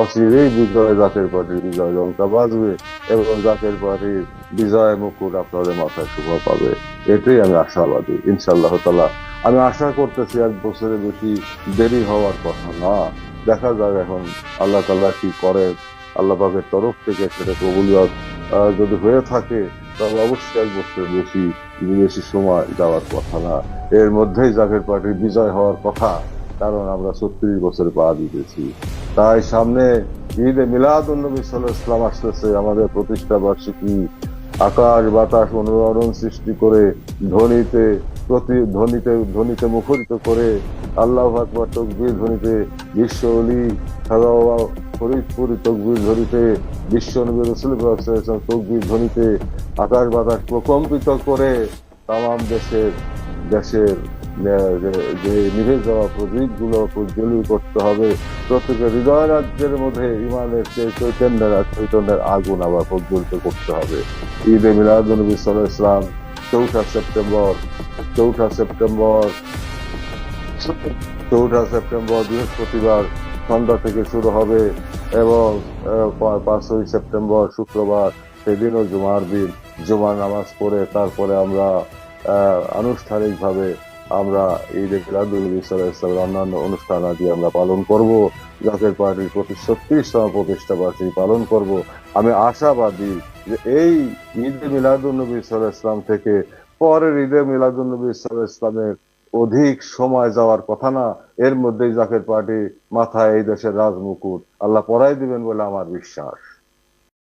অচিরেই বিজয় জাতের পার্টির বিজয় লঙ্কা বাজবে এবং জাতীয় পার্টির বিজয় মুকুট আপনাদের মাথায় শুভ পাবে। এটাই আমি আশাবাদী ইনশাল্লাহ তালা আমি আশা করতেছি এক বছরের বেশি দেরি হওয়ার কথা না। দেখা যাক এখন আল্লাহ তাল্লাহ কি করে আল্লাহ পাকের তরফ থেকে সেটা কবুলিয়ত যদি হয়ে থাকে, তাহলে অবশ্যই এক বছরের বেশি বেশি সময় যাওয়ার কথা না। এর মধ্যেই জাকের পার্টির বিজয় হওয়ার কথা। কারণ আমরা ছত্রিশ বছর পা দিতেছি। তাই সামনে ঈদে মিলাদ নবী সাল্লাহ ইসলাম আসতেছে আমাদের প্রতিষ্ঠা বার্ষিকী আকাশ বাতাস অনুরণ সৃষ্টি করে ধ্বনিতে প্রতি ধ্বনিতে ধ্বনিতে মুখরিত করে আল্লাহ আকবর তকবীর ধ্বনিতে বিশ্ব অলি ফরিদপুরি তকবীর ধ্বনিতে বিশ্ব নবী রসুল তকবীর ধ্বনিতে আকাশ বাতাস প্রকম্পিত করে তাম দেশের দেশের যে- নিভে যাওয়া প্রদীপগুলো প্রজ্বলিত করতে হবে। প্রত্যেকের হৃদয় রাজ্যের মধ্যে ইমানের চৈতন্যের আর চৈতন্যের আগুন আবার প্রজ্বলিত করতে হবে। ঈদে মিলাদ নবী সাল্লাহ ইসলাম চৌঠা সেপ্টেম্বর চৌঠা সেপ্টেম্বর চৌঠা সেপ্টেম্বর বৃহস্পতিবার সন্ধ্যা থেকে শুরু হবে এবং পাঁচই সেপ্টেম্বর শুক্রবার সেদিনও জুমার দিন। জুমার নামাজ পড়ে তারপরে আমরা আনুষ্ঠানিকভাবে আমরা ঈদ সাল্লাল্লাহু আলাইহি অন্যান্য অনুষ্ঠান আদি আমরা পালন করব। জাতীয় পার্টির প্রতি ছত্রিশতম প্রতিষ্ঠা বার্ষিকী পালন করব। আমি আশাবাদী যে এই ঈদ সাল্লাল্লাহু আলাইহি ইসলাম থেকে পরের ঈদে মিলাদুন্নবী সাল্লাল্লাহু আলাইহি ইসলামের অধিক সময় যাওয়ার কথা না, এর মধ্যেই জাকের পার্টি মাথায় এই দেশের রাজমুকুট আল্লাহ পরাই দিবেন বলে আমার বিশ্বাস।